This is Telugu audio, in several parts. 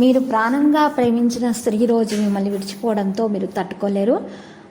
మీరు ప్రాణంగా ప్రేమించిన స్త్రీ రోజు మిమ్మల్ని విడిచిపోవడంతో మీరు తట్టుకోలేరు.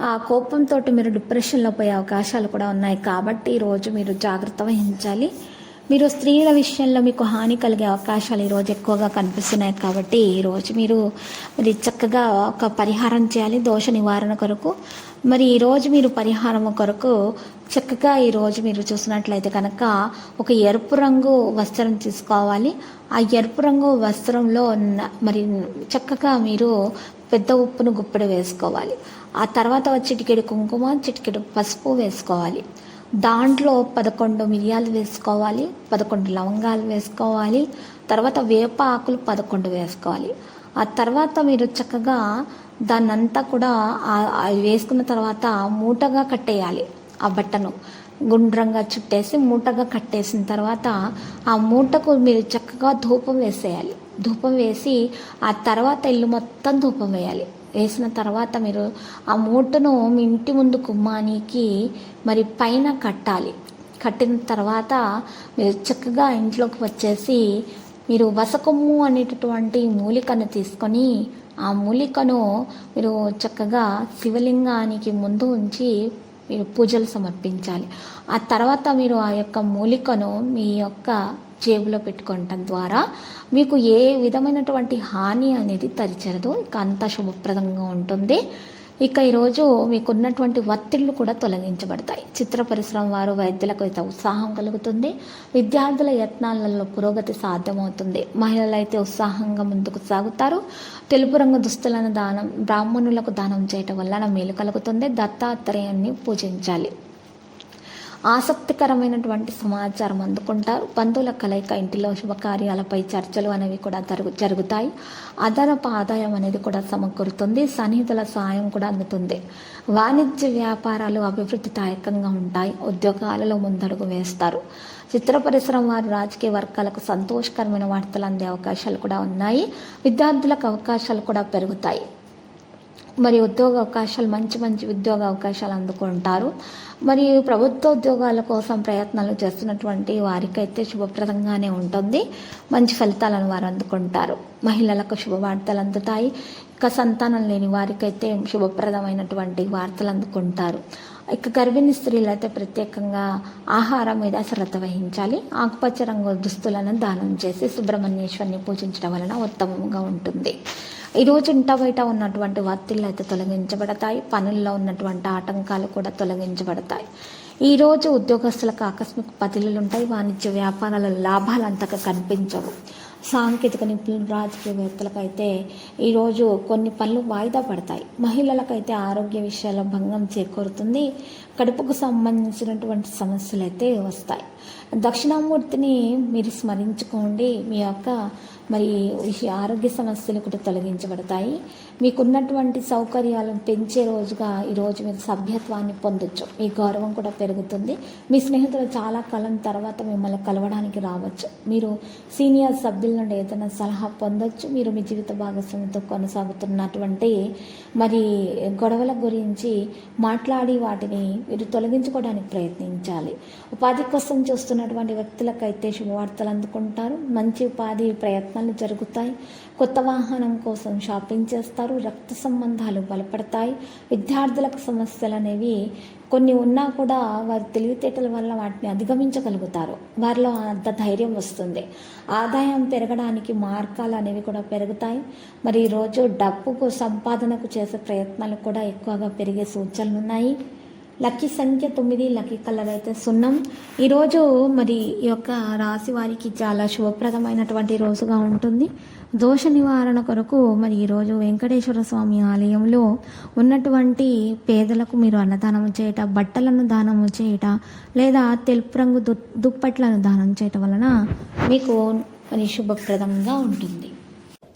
ఆ కోపంతో మీరు డిప్రెషన్లో పోయే అవకాశాలు కూడా ఉన్నాయి కాబట్టి ఈరోజు మీరు జాగ్రత్త వహించాలి. మీరు స్త్రీల విషయంలో మీకు హాని కలిగే అవకాశాలు ఈరోజు ఎక్కువగా కనిపిస్తున్నాయి కాబట్టి ఈరోజు మీరు మరి చక్కగా ఒక పరిహారం చేయాలి. దోష నివారణ కొరకు మరి ఈరోజు మీరు పరిహారం కొరకు చక్కగా ఈరోజు మీరు చూసినట్లయితే కనుక ఒక ఎరుపు రంగు వస్త్రం తీసుకోవాలి. ఆ ఎరుపు రంగు వస్త్రంలో మరి చక్కగా మీరు పెద్ద ఉప్పును గుప్పెడు వేసుకోవాలి. ఆ తర్వాత చిటికెడు కుంకుమ చిటికెడు పసుపు వేసుకోవాలి. దాంట్లో పదకొండు మిరియాలు వేసుకోవాలి పదకొండు లవంగాలు వేసుకోవాలి తర్వాత వేప ఆకులు పదకొండు వేసుకోవాలి. ఆ తర్వాత మీరు చక్కగా దాన్నంతా కూడా వేసుకున్న తర్వాత మూటగా కట్టేయాలి ఆ బట్టను. గుండ్రంగా చుట్టేసి మూటగా కట్టేసిన తర్వాత ఆ మూటకు మీరు చక్కగా ధూపం వేసేయాలి. ధూపం వేసి ఆ తర్వాత ఇల్లు మొత్తం ధూపం వేయాలి. వేసిన తర్వాత మీరు ఆ మూటను మీ ఇంటి ముందు కుమ్మానికి మరి పైన కట్టాలి. కట్టిన తర్వాత మీరు చక్కగా ఇంట్లోకి వచ్చేసి మీరు వసకొమ్ము అనేటటువంటి మూలికను తీసుకొని ఆ మూలికను మీరు చక్కగా శివలింగానికి ముందు ఉంచి మీరు పూజలు సమర్పించాలి. ఆ తర్వాత మీరు ఆ యొక్క మూలికను మీ యొక్క జేబులో పెట్టుకోవటం ద్వారా మీకు ఏ విధమైనటువంటి హాని అనేది తరిచరదు. ఇక అంతా శుభప్రదంగా ఉంటుంది. ఇక ఈరోజు మీకున్నటువంటి ఒత్తిళ్ళు కూడా తొలగించబడతాయి. చిత్ర పరిశ్రమ వారు వైద్యులకు అయితే ఉత్సాహం కలుగుతుంది. విద్యార్థుల యత్నాలలో పురోగతి సాధ్యమవుతుంది. మహిళలు అయితే ఉత్సాహంగా ముందుకు సాగుతారు. తెలుపు రంగు దుస్తులను దానం బ్రాహ్మణులకు దానం చేయటం వలన మేలు కలుగుతుంది. దత్తాత్రేయాన్ని పూజించాలి. ఆసక్తికరమైనటువంటి సమాచారం అందుకుంటారు. బంధువుల కలయిక ఇంటిలో శుభకార్యాలపై చర్చలు అనేవి కూడా జరుగు జరుగుతాయి. అదనపు ఆదాయం అనేది కూడా సమకూరుతుంది. సన్నిహితుల సాయం కూడా అందుతుంది. వాణిజ్య వ్యాపారాలు అభివృద్ధిదాయకంగా ఉంటాయి. ఉద్యోగాలలో ముందడుగు వేస్తారు. చిత్ర పరిశ్రమ వారు రాజకీయ వర్గాలకు సంతోషకరమైన వార్తలు అందే అవకాశాలు కూడా ఉన్నాయి. విద్యార్థులకు అవకాశాలు కూడా పెరుగుతాయి. మరి ఉద్యోగ అవకాశాలు మంచి మంచి ఉద్యోగ అవకాశాలు అందుకుంటారు. మరి ప్రభుత్వ ఉద్యోగాల కోసం ప్రయత్నాలు చేస్తున్నటువంటి వారికైతే శుభప్రదంగానే ఉంటుంది. మంచి ఫలితాలను వారు అందుకుంటారు. మహిళలకు శుభవార్తలు అందుతాయి. ఇక సంతానం లేని వారికైతే శుభప్రదమైనటువంటి వార్తలు అందుకుంటారు. ఇక గర్భిణీ స్త్రీలు అయితే ప్రత్యేకంగా ఆహారం మీద శ్రద్ధ వహించాలి. ఆకుపచ్చ రంగు దుస్తులను దానం చేసి సుబ్రహ్మణ్యేశ్వరిని పూజించడం వలన ఉత్తమంగా ఉంటుంది. ఈరోజు ఇంట బయట ఉన్నటువంటి ఒత్తిళ్ళు అయితే తొలగించబడతాయి. పనుల్లో ఉన్నటువంటి ఆటంకాలు కూడా తొలగించబడతాయి. ఈరోజు ఉద్యోగస్తులకు ఆకస్మిక బదిలీలు ఉంటాయి. వాణిజ్య వ్యాపారాల లాభాలు అంతగా కనిపించవు. సాంకేతిక నిపుణులు రాజకీయవేత్తలకు అయితే ఈరోజు కొన్ని పనులు వాయిదా పడతాయి. మహిళలకైతే ఆరోగ్య విషయాల భంగం చేకూరుతుంది. కడుపుకు సంబంధించినటువంటి సమస్యలు అయితే వస్తాయి. దక్షిణామూర్తిని మీరు స్మరించుకోండి. మీ యొక్క మరి ఆరోగ్య సమస్యలు కూడా తొలగించబడతాయి. మీకున్నటువంటి సౌకర్యాలను పెంచే రోజుగా ఈరోజు మీరు సభ్యత్వాన్ని పొందొచ్చు. మీ గౌరవం కూడా పెరుగుతుంది. మీ స్నేహితులు చాలా కాలం తర్వాత మిమ్మల్ని కలవడానికి రావచ్చు. మీరు సీనియర్ సభ్యుల నుండి ఏదైనా సలహా పొందొచ్చు. మీరు మీ జీవిత భాగస్వామితో కొనసాగుతున్నటువంటి మరి గొడవల గురించి మాట్లాడి వాటిని మీరు తొలగించుకోవడానికి ప్రయత్నించాలి. ఉపాధి కోసం చూస్తున్నటువంటి వ్యక్తులకైతే శుభవార్తలు అందుకుంటారు. మంచి ఉపాధి ప్రయత్నాలు జరుగుతాయి. కొత్త వాహనం కోసం షాపింగ్ చేస్తారు. రక్త సంబంధాలు బలపడతాయి. విద్యార్థులకు సమస్యలు అనేవి కొన్ని ఉన్నా కూడా వారి తెలివితేటల వల్ల వాటిని అధిగమించగలుగుతారు. వారిలో అంత ధైర్యం వస్తుంది. ఆదాయం పెరగడానికి మార్గాలు అనేవి కూడా పెరుగుతాయి. మరి ఈరోజు డబ్బుకు సంపాదనకు చేసే ప్రయత్నాలు కూడా ఎక్కువగా పెరిగే సూచనలు ఉన్నాయి లక్కీ సంఖ్య తొమ్మిది లక్కీ కలర్ అయితే సున్నం. ఈరోజు మరి ఈ యొక్క రాశి వారికి చాలా శుభప్రదమైనటువంటి రోజుగా ఉంటుంది. దోష నివారణ కొరకు మరి ఈరోజు వెంకటేశ్వర స్వామి ఆలయంలో ఉన్నటువంటి పేదలకు మీరు అన్నదానం చేయట బట్టలను దానము చేయట లేదా తెలుపు రంగు దు దుప్పట్లను దానం చేయటం వలన మీకు మరి శుభప్రదంగా ఉంటుంది.